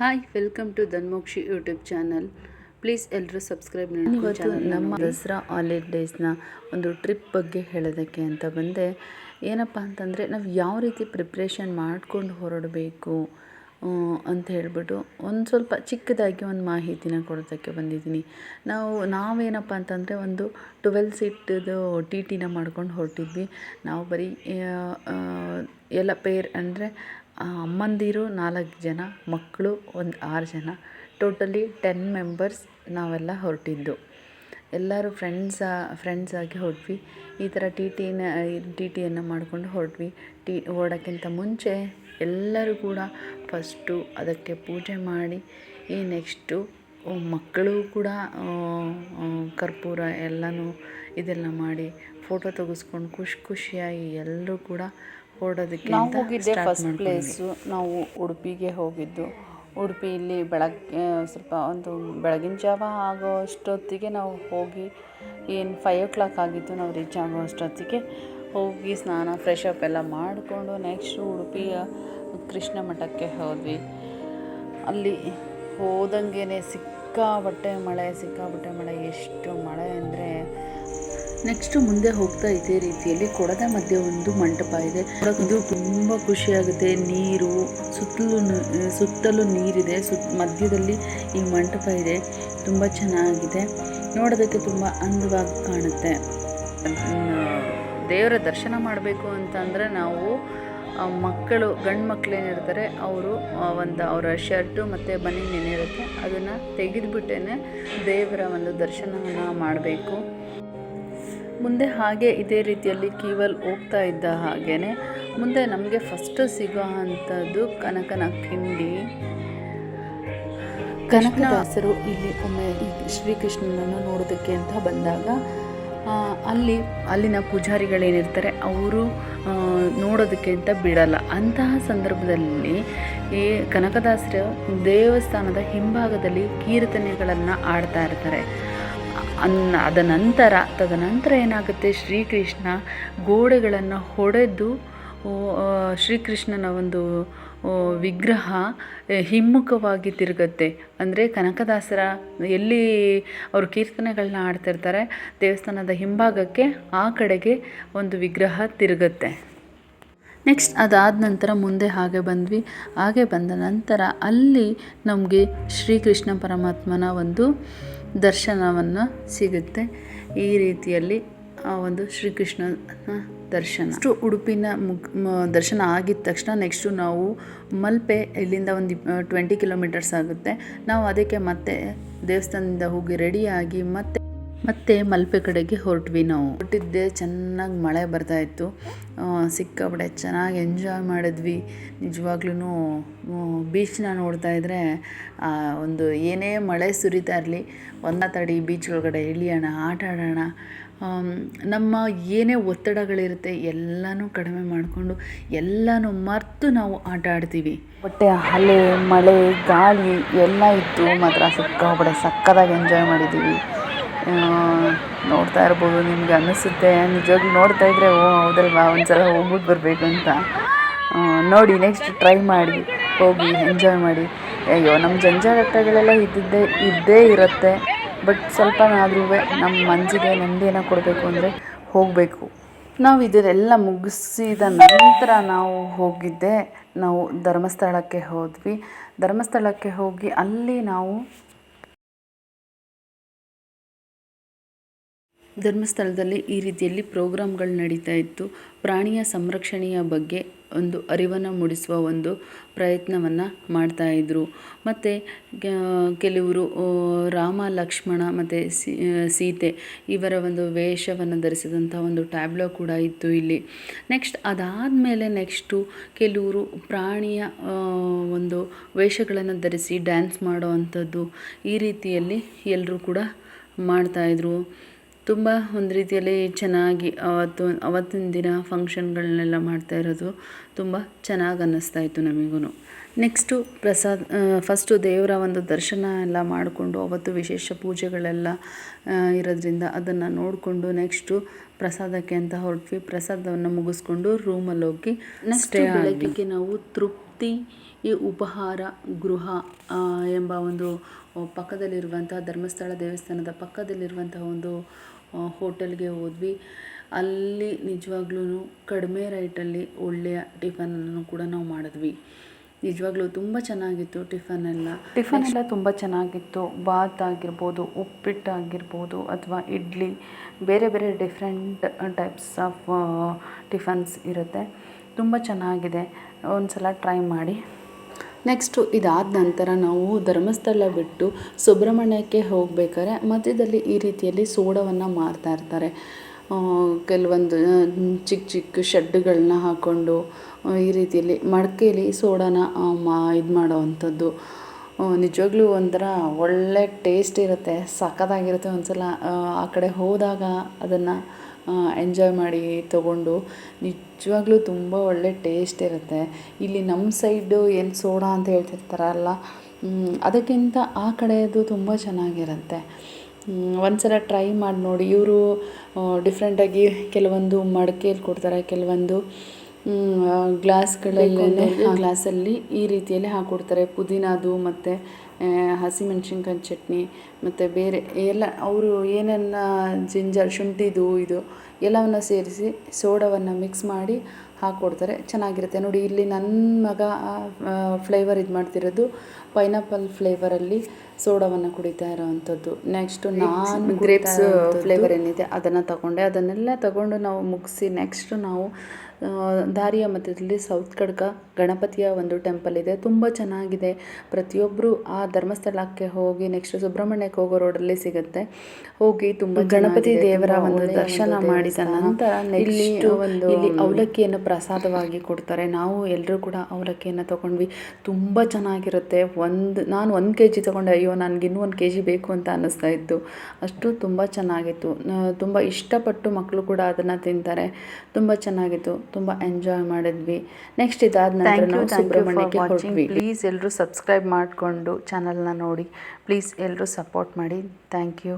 Hi welcome to Dhanmokshi YouTube channel please ಎಲ್ಲರೂ subscribe ಇವತ್ತು ಮಾಡಿ ನಮ್ಮ ದಸರಾ ಹಾಲಿಡೇಸ್ನ ಒಂದು ಟ್ರಿಪ್ ಬಗ್ಗೆ ಹೇಳೋದಕ್ಕೆ ಅಂತ ಬಂದೆ. ಏನಪ್ಪ ಅಂತಂದರೆ ನಾವು ಯಾವ ರೀತಿ ಪ್ರಿಪ್ರೇಷನ್ ಮಾಡ್ಕೊಂಡು ಹೊರಡಬೇಕು ಅಂತ ಹೇಳ್ಬಿಟ್ಟು ಒಂದು ಸ್ವಲ್ಪ ಚಿಕ್ಕದಾಗಿ ಒಂದು ಮಾಹಿತಿನ ಕೊಡೋದಕ್ಕೆ ಬಂದಿದ್ದೀನಿ. ನಾವು ನಾವೇನಪ್ಪ ಅಂತಂದರೆ ಒಂದು ಟ್ವೆಲ್ ಸೀಟದು ಟಿ ಟಿನ ಮಾಡ್ಕೊಂಡು ಹೊರಟಿದ್ವಿ. ನಾವು ಬರೀ ಎಲ್ಲ ಪೇರ್ ಅಂದರೆ ಅಮ್ಮಂದಿರು ನಾಲ್ಕು ಜನ, ಮಕ್ಕಳು ಒಂದು ಆರು ಜನ. ಟೋಟಲಿ ಟೆನ್ ಮೆಂಬರ್ಸ್ ನಾವೆಲ್ಲ ಹೊರಟಿದ್ದು. ಎಲ್ಲರೂ ಫ್ರೆಂಡ್ಸ ಆಗಿ ಹೊರಟ್ವಿ ಈ ಥರ ಟಿ ಟಿನ ಟಿ ಟಿಯನ್ನು ಮಾಡಿಕೊಂಡು ಹೊರಟ್ವಿ ಟಿ ಓಡೋಕ್ಕಿಂತ ಮುಂಚೆ ಎಲ್ಲರೂ ಕೂಡ ಫಸ್ಟು ಅದಕ್ಕೆ ಪೂಜೆ ಮಾಡಿ, ಈ ನೆಕ್ಸ್ಟು ಮಕ್ಕಳು ಕೂಡ ಕರ್ಪೂರ ಎಲ್ಲನೂ ಇದೆಲ್ಲ ಮಾಡಿ ಫೋಟೋ ತೆಗೆಸ್ಕೊಂಡು ಖುಷಿ ಖುಷಿಯಾಗಿ ಎಲ್ಲರೂ ಕೂಡ ಓಡೋದಕ್ಕೆ ನಾವು ಹೋಗಿದ್ದೆ ಫಸ್ಟ್. ಪ್ಲೇಸು ನಾವು ಉಡುಪಿಗೆ ಹೋಗಿದ್ದು. ಉಡುಪಿಯಲ್ಲಿ ಬೆಳಗ್ಗೆ ಸ್ವಲ್ಪ ಒಂದು ಬೆಳಗಿನ ಜಾವ ಆಗೋ ಅಷ್ಟೊತ್ತಿಗೆ ನಾವು ಹೋಗಿ ಏನು ಫೈವ್ ಓ ಕ್ಲಾಕ್ ಆಗಿತ್ತು ನಾವು ರೀಚ್ ಆಗೋ ಅಷ್ಟೊತ್ತಿಗೆ ಹೋಗಿ ಸ್ನಾನ ಫ್ರೆಶ್ ಅಪ್ ಎಲ್ಲ ಮಾಡಿಕೊಂಡು ನೆಕ್ಸ್ಟು ಉಡುಪಿಯ ಕೃಷ್ಣ ಮಠಕ್ಕೆ ಹೋದ್ವಿ. ಅಲ್ಲಿ ಹೋದಂಗೆ ಸಿಕ್ಕಾಬಟ್ಟೆ ಮಳೆ ಸಿಕ್ಕಾಬಟ್ಟೆ ಮಳೆ, ಎಷ್ಟು ಮಳೆ ಅಂದರೆ ನೆಕ್ಸ್ಟು ಮುಂದೆ ಹೋಗ್ತಾ ಇದೇ ರೀತಿಯಲ್ಲಿ ಕೊಡದ ಮಧ್ಯೆ ಒಂದು ಮಂಟಪ ಇದೆ. ಇದು ತುಂಬ ಖುಷಿಯಾಗುತ್ತೆ. ನೀರು, ಸುತ್ತಲೂ ಸುತ್ತಲೂ ನೀರಿದೆ. ಸುತ್, ಮಧ್ಯದಲ್ಲಿ ಈ ಮಂಟಪ ಇದೆ. ತುಂಬ ಚೆನ್ನಾಗಿದೆ. ನೋಡೋದಕ್ಕೆ ತುಂಬ ಅಂದವಾಗಿ ಕಾಣುತ್ತೆ. ದೇವರ ದರ್ಶನ ಮಾಡಬೇಕು ಅಂತಂದರೆ ನಾವು ಮಕ್ಕಳು, ಗಂಡು ಮಕ್ಕಳು ಏನಿರ್ತಾರೆ, ಅವರು ಒಂದು ಅವರ ಶರ್ಟು ಮತ್ತು ಬನೀನ್ ಏನಿರುತ್ತೆ, ಅದನ್ನು ತೆಗೆದುಬಿಟ್ಟೇ ದೇವರ ಒಂದು ದರ್ಶನವನ್ನು ಮಾಡಬೇಕು. ಮುಂದೆ ಹಾಗೆ ಇದೇ ರೀತಿಯಲ್ಲಿ ಕೀವಲ್ ಹೋಗ್ತಾ ಇದ್ದ ಹಾಗೇ ಮುಂದೆ ನಮಗೆ ಫಸ್ಟ್ ಸಿಗೋ ಅಂಥದ್ದು ಕನಕನ ಕಿಂಡಿ. ಕನಕದಾಸರು ಇಲ್ಲಿ ಒಮ್ಮೆ ಶ್ರೀಕೃಷ್ಣನನ್ನು ನೋಡೋದಕ್ಕೆ ಅಂತ ಬಂದಾಗ ಅಲ್ಲಿ, ಅಲ್ಲಿನ ಪೂಜಾರಿಗಳೇನಿರ್ತಾರೆ, ಅವರು ನೋಡೋದಕ್ಕೆ ಅಂತ ಬಿಡಲ್ಲ. ಅಂತಹ ಸಂದರ್ಭದಲ್ಲಿ ಈ ಕನಕದಾಸರ ದೇವಸ್ಥಾನದ ಹಿಂಭಾಗದಲ್ಲಿ ಕೀರ್ತನೆಗಳನ್ನು ಆಡ್ತಾ ಇರ್ತಾರೆ. ಅನ್ನ ಅದ ನಂತರ ತದನಂತರ ಏನಾಗುತ್ತೆ? ಶ್ರೀಕೃಷ್ಣ ಗೋಡೆಗಳನ್ನು ಹೊಡೆದು ಶ್ರೀಕೃಷ್ಣನ ಒಂದು ವಿಗ್ರಹ ಹಿಮ್ಮುಖವಾಗಿ ತಿರುಗುತ್ತೆ. ಅಂದರೆ ಕನಕದಾಸರ ಎಲ್ಲಿ ಅವರು ಕೀರ್ತನೆಗಳನ್ನ ಆಡ್ತಿರ್ತಾರೆ ದೇವಸ್ಥಾನದ ಹಿಂಭಾಗಕ್ಕೆ ಆ ಕಡೆಗೆ ಒಂದು ವಿಗ್ರಹ ತಿರುಗುತ್ತೆ. ನೆಕ್ಸ್ಟ್ ಅದಾದ ನಂತರ ಮುಂದೆ ಹಾಗೆ ಬಂದ್ವಿ. ಹಾಗೆ ಬಂದ ನಂತರ ಅಲ್ಲಿ ನಮಗೆ ಶ್ರೀಕೃಷ್ಣ ಪರಮಾತ್ಮನ ಒಂದು ದರ್ಶನವನ್ನು ಸಿಗುತ್ತೆ. ಈ ರೀತಿಯಲ್ಲಿ ಆ ಒಂದು ಶ್ರೀಕೃಷ್ಣನ ದರ್ಶನ. ಅಷ್ಟು ಉಡುಪಿನ ಮುಗ್ ದರ್ಶನ ಆಗಿದ ತಕ್ಷಣ ನೆಕ್ಸ್ಟು ನಾವು ಮಲ್ಪೆ ಇಲ್ಲಿಂದ ಒಂದು ಟ್ವೆಂಟಿ ಕಿಲೋಮೀಟರ್ಸ್ ಆಗುತ್ತೆ. ನಾವು ಅದಕ್ಕೆ ಮತ್ತೆ ದೇವಸ್ಥಾನದಿಂದ ಹೋಗಿ ರೆಡಿಯಾಗಿ ಮತ್ತೆ ಮತ್ತೆ ಮಲ್ಪೆ ಕಡೆಗೆ ಹೊರಟ್ವಿ ನಾವು. ಹೊರಟಿದ್ದೆ ಚೆನ್ನಾಗಿ ಮಳೆ ಬರ್ತಾ ಇತ್ತು. ಸಿಕ್ಕಾಬಿಡೆ ಚೆನ್ನಾಗಿ ಎಂಜಾಯ್ ಮಾಡಿದ್ವಿ. ನಿಜವಾಗ್ಲೂ ಬೀಚ್ನ ನೋಡ್ತಾ ಇದ್ದರೆ ಆ, ಒಂದು ಏನೇ ಮಳೆ ಸುರಿತಾ ಇರಲಿ ಒಂದ ತಡಿ ಬೀಚ್ ಒಳಗಡೆ ಇಳಿಯೋಣ ಆಟ ಆಡೋಣ ನಮ್ಮ ಏನೇ ಒತ್ತಡಗಳಿರುತ್ತೆ ಎಲ್ಲನೂ ಕಡಿಮೆ ಮಾಡಿಕೊಂಡು ಎಲ್ಲನೂ ಮರೆತು ನಾವು ಆಟ ಆಡ್ತೀವಿ. ಬಟ್ಟೆ ಅಲೆ ಮಳೆ, ಗಾಳಿ ಎಲ್ಲ ಇತ್ತು ಮಾತ್ರ ಸಿಕ್ಕಾಪಟ್ಟೆ ಸಕ್ಕದಾಗಿ ಎಂಜಾಯ್ ಮಾಡಿದ್ದೀವಿ. ನೋಡ್ತಾ ಇರ್ಬೋದು, ನಿಮ್ಗೆ ಅನ್ನಿಸುತ್ತೆ, ನಿಜವಾಗ್ಲೂ ನೋಡ್ತಾ ಇದ್ರೆ, ಓ, ಹೌದಲ್ವಾ, ಒಂದ್ಸಲ ಹೋಗ್ಬಿಟ್ಟು ಬರಬೇಕು ಅಂತ. ನೋಡಿ ನೆಕ್ಸ್ಟ್ ಟ್ರೈ ಮಾಡಿ, ಹೋಗಿ ಎಂಜಾಯ್ ಮಾಡಿ. ಅಯ್ಯೋ ನಮ್ಮ ಜಂಜಾಟಗಳೆಲ್ಲ ಇದ್ದಿದ್ದೇ, ಇದ್ದೇ ಇರುತ್ತೆ. ಬಟ್ ಸ್ವಲ್ಪನಾದ್ರೂ ನಮ್ಮ ಮನಸ್ಸಿಗೆ ನೆಮ್ಮದಿಯನ್ನು ಕೊಡಬೇಕು ಅಂದರೆ ಹೋಗಬೇಕು. ನಾವು ಇದನ್ನೆಲ್ಲ ಮುಗಿಸಿದ ನಂತರ ನಾವು ಹೋಗಿದ್ದೆ. ನಾವು ಧರ್ಮಸ್ಥಳಕ್ಕೆ ಹೋದ್ವಿ. ಧರ್ಮಸ್ಥಳಕ್ಕೆ ಹೋಗಿ ಅಲ್ಲಿ ನಾವು ಧರ್ಮಸ್ಥಳದಲ್ಲಿ ಈ ರೀತಿಯಲ್ಲಿ ಪ್ರೋಗ್ರಾಮ್ಗಳು ನಡೀತಾ ಇತ್ತು. ಪ್ರಾಣಿಯ ಸಂರಕ್ಷಣೆಯ ಬಗ್ಗೆ ಒಂದು ಅರಿವನ್ನು ಮೂಡಿಸುವ ಒಂದು ಪ್ರಯತ್ನವನ್ನು ಇದ್ದರು ಮತ್ತು ಕೆಲವರು ರಾಮ, ಲಕ್ಷ್ಮಣ ಮತ್ತು ಸೀತೆ ಇವರ ಒಂದು ವೇಷವನ್ನು ಧರಿಸಿದಂಥ ಒಂದು ಟ್ಯಾಬ್ಲೋ ಕೂಡ ಇತ್ತು ಇಲ್ಲಿ. ನೆಕ್ಸ್ಟ್ ಅದಾದ ಮೇಲೆ ನೆಕ್ಸ್ಟು ಕೆಲವರು ಪ್ರಾಣಿಯ ಒಂದು ವೇಷಗಳನ್ನು ಧರಿಸಿ ಡ್ಯಾನ್ಸ್ ಮಾಡೋ ಅಂಥದ್ದು ಈ ರೀತಿಯಲ್ಲಿ ಎಲ್ಲರೂ ಕೂಡ ಮಾಡ್ತಾಯಿದ್ರು ತುಂಬ ಒಂದು ರೀತಿಯಲ್ಲಿ ಚೆನ್ನಾಗಿ ಅವತ್ತು ಅವತ್ತಿನ ದಿನ ಫಂಕ್ಷನ್ಗಳನ್ನೆಲ್ಲ ಮಾಡ್ತಾ ಇರೋದು ತುಂಬ ಚೆನ್ನಾಗಿ ಅನ್ನಿಸ್ತಾ ಇತ್ತು ನಮಗೂ ನೆಕ್ಸ್ಟು ಪ್ರಸಾದ್ ಫಸ್ಟು ದೇವರ ಒಂದು ದರ್ಶನ ಎಲ್ಲ ಮಾಡಿಕೊಂಡು ಅವತ್ತು ವಿಶೇಷ ಪೂಜೆಗಳೆಲ್ಲ ಇರೋದ್ರಿಂದ ಅದನ್ನು ನೋಡಿಕೊಂಡು ನೆಕ್ಸ್ಟು ಪ್ರಸಾದಕ್ಕೆ ಅಂತ ಹೊರಟ್ವಿ. ಪ್ರಸಾದವನ್ನು ಮುಗಿಸ್ಕೊಂಡು ರೂಮಲ್ಲಿ ಹೋಗಿ ನೆಕ್ಸ್ಟ್ ಬೆಳಗ್ಗೆ ನಾವು ತೃಪ್ತಿ ಈ ಉಪಹಾರ ಗೃಹ ಎಂಬ ಒಂದು ಪಕ್ಕದಲ್ಲಿರುವಂಥ ಧರ್ಮಸ್ಥಳ ದೇವಸ್ಥಾನದ ಪಕ್ಕದಲ್ಲಿರುವಂತಹ ಒಂದು ಹೋಟೆಲ್ಗೆ ಹೋದ್ವಿ. ಅಲ್ಲಿ ನಿಜವಾಗ್ಲೂ ಕಡಿಮೆ ರೈಟಲ್ಲಿ ಒಳ್ಳೆಯ ಟಿಫನನ್ನು ಕೂಡ ನಾವು ಮಾಡಿದ್ವಿ. ನಿಜವಾಗ್ಲೂ ತುಂಬ ಚೆನ್ನಾಗಿತ್ತು ಟಿಫನ್ ಎಲ್ಲ. ಟಿಫನ್ ಎಲ್ಲ ತುಂಬ ಚೆನ್ನಾಗಿತ್ತು. ಬಾತ್ ಆಗಿರ್ಬೋದು ಉಪ್ಪಿಟ್ಟು ಆಗಿರ್ಬೋದು ಅಥವಾ ಇಡ್ಲಿ ಬೇರೆ ಬೇರೆ ಡಿಫ್ರೆಂಟ್ ಟೈಪ್ಸ್ ಆಫ್ ಟಿಫನ್ಸ್ ಇರುತ್ತೆ. ತುಂಬ ಚೆನ್ನಾಗಿದೆ. ಒಂದು ಸಲ ಟ್ರೈ ಮಾಡಿ. ನೆಕ್ಸ್ಟು ಇದಾದ ನಂತರ ನಾವು ಧರ್ಮಸ್ಥಳ ಬಿಟ್ಟು ಸುಬ್ರಹ್ಮಣ್ಯಕ್ಕೆ ಹೋಗಬೇಕಾದ್ರೆ ಮಧ್ಯದಲ್ಲಿ ಈ ರೀತಿಯಲ್ಲಿ ಸೋಡವನ್ನು ಮಾರ್ತಾ ಇರ್ತಾರೆ. ಕೆಲವೊಂದು ಚಿಕ್ಕ ಚಿಕ್ಕ ಶೆಡ್ಗಳನ್ನ ಹಾಕ್ಕೊಂಡು ಈ ರೀತಿಯಲ್ಲಿ ಮಡಕೆಲಿ ಸೋಡಾನ ಇದು ಮಾಡೋವಂಥದ್ದು. ನಿಜವಾಗ್ಲೂ ಒಂಥರ ಒಳ್ಳೆ ಟೇಸ್ಟ್ ಇರುತ್ತೆ, ಸಖತ್ತಾಗಿರುತ್ತೆ ಒಂದು ಸಲ ಆ ಕಡೆ ಹೋದಾಗ ಅದನ್ನು ಎಂಜಾಯ್ ಮಾಡಿ ತೊಗೊಂಡು ನಿಜವಾಗ್ಲೂ ತುಂಬ ಒಳ್ಳೆ ಟೇಸ್ಟ್ ಇರುತ್ತೆ. ಇಲ್ಲಿ ನಮ್ಮ ಸೈಡು ಏನು ಸೋಡಾ ಅಂತ ಹೇಳ್ತಿರ್ತಾರಲ್ಲ ಅದಕ್ಕಿಂತ ಆ ಕಡೆಯದು ತುಂಬ ಚೆನ್ನಾಗಿರುತ್ತೆ. ಒಂದು ಒಂದ್ಸಲ ಟ್ರೈ ಮಾಡಿ ನೋಡಿ. ಇವರು ಡಿಫ್ರೆಂಟಾಗಿ ಕೆಲವೊಂದು ಮಡಕೆಯಲ್ಲಿ ಕೊಡ್ತಾರೆ, ಕೆಲವೊಂದು ಗ್ಲಾಸ್ಗಳಲ್ಲೇ ಗ್ಲಾಸಲ್ಲಿ ಈ ರೀತಿಯಲ್ಲಿ ಹಾಕ್ಕೊಡ್ತಾರೆ ಪುದೀನದು ಮತ್ತು ಹಸಿಮೆಣ್ಸಿನ್ಕಾಯಿ ಚಟ್ನಿ ಮತ್ತು ಬೇರೆ ಎಲ್ಲ ಅವರು ಏನನ್ನ ಜಿಂಜರ್ ಶುಂಠಿದು ಇದು ಎಲ್ಲವನ್ನು ಸೇರಿಸಿ ಸೋಡವನ್ನು ಮಿಕ್ಸ್ ಮಾಡಿ ಹಾಕ್ಕೊಡ್ತಾರೆ ಚೆನ್ನಾಗಿರುತ್ತೆ. ನೋಡಿ ಇಲ್ಲಿ ನನ್ನ ಮಗ ಫ್ಲೇವರ್ ಇದು ಮಾಡ್ತಿರೋದು ಪೈನಾಪಲ್ ಫ್ಲೇವರಲ್ಲಿ ಸೋಡಾವನ್ನು ಕುಡಿತಾ ಇರೋವಂಥದ್ದು. ನೆಕ್ಸ್ಟು ನಾನು ಗ್ರೇಪ್ಸ್ ಫ್ಲೇವರ್ ಏನಿದೆ ಅದನ್ನು ತಗೊಂಡೆ. ಅದನ್ನೆಲ್ಲ ತಗೊಂಡು ನಾವು ಮುಗಿಸಿ ನೆಕ್ಸ್ಟು ನಾವು ದಾರಿಯ ಮಧ್ಯದಲ್ಲಿ ಸೌತ್ ಕಡ್ಕ ಗಣಪತಿಯ ಒಂದು ಟೆಂಪಲ್ ಇದೆ. ತುಂಬ ಚೆನ್ನಾಗಿದೆ. ಪ್ರತಿಯೊಬ್ಬರು ಆ ಧರ್ಮಸ್ಥಳಕ್ಕೆ ಹೋಗಿ ನೆಕ್ಸ್ಟ್ ಸುಬ್ರಹ್ಮಣ್ಯಕ್ಕೆ ಹೋಗೋ ರೋಡಲ್ಲಿ ಸಿಗುತ್ತೆ. ಹೋಗಿ ತುಂಬ ಗಣಪತಿ ದೇವರ ಒಂದು ದರ್ಶನ ಮಾಡಿದ ನಂತರ ಇಲ್ಲಿ ಒಂದು ಇಲ್ಲಿ ಅವಲಕ್ಕಿಯನ್ನು ಪ್ರಸಾದವಾಗಿ ಕೊಡ್ತಾರೆ. ನಾವು ಎಲ್ಲರೂ ಕೂಡ ಅವಲಕ್ಕಿಯನ್ನು ತಗೊಂಡ್ವಿ. ತುಂಬ ಚೆನ್ನಾಗಿರುತ್ತೆ. ಒಂದು ನಾನು ಒಂದು ಕೆ ಜಿ ತೊಗೊಂಡೆ. ಅಯ್ಯೋ ನನಗೆ ಇನ್ನೂ ಒಂದು ಕೆ ಜಿ ಬೇಕು ಅಂತ ಅನ್ನಿಸ್ತಾ ಇತ್ತು. ಅಷ್ಟು ತುಂಬ ಚೆನ್ನಾಗಿತ್ತು. ತುಂಬ ಇಷ್ಟಪಟ್ಟು ಮಕ್ಕಳು ಕೂಡ ಅದನ್ನು ತಿಂತಾರೆ. ತುಂಬ ಚೆನ್ನಾಗಿತ್ತು. ತುಂಬ ಎಂಜಾಯ್ ಮಾಡಿದ್ವಿ. ನೆಕ್ಸ್ಟ್ ಇದಾದ ನಂತರ ನಾವು ಸುಬ್ರಹ್ಮಣ್ಯಕ್ಕೆ ಹೊರಟ್ವಿ. ಪ್ಲೀಸ್ ಎಲ್ಲರೂ ಸಬ್ಸ್ಕ್ರೈಬ್ ಮಾಡಿಕೊಂಡು ಚಾನಲ್ನ ನೋಡಿ. ಪ್ಲೀಸ್ ಎಲ್ಲರೂ ಸಪೋರ್ಟ್ ಮಾಡಿ. Thank you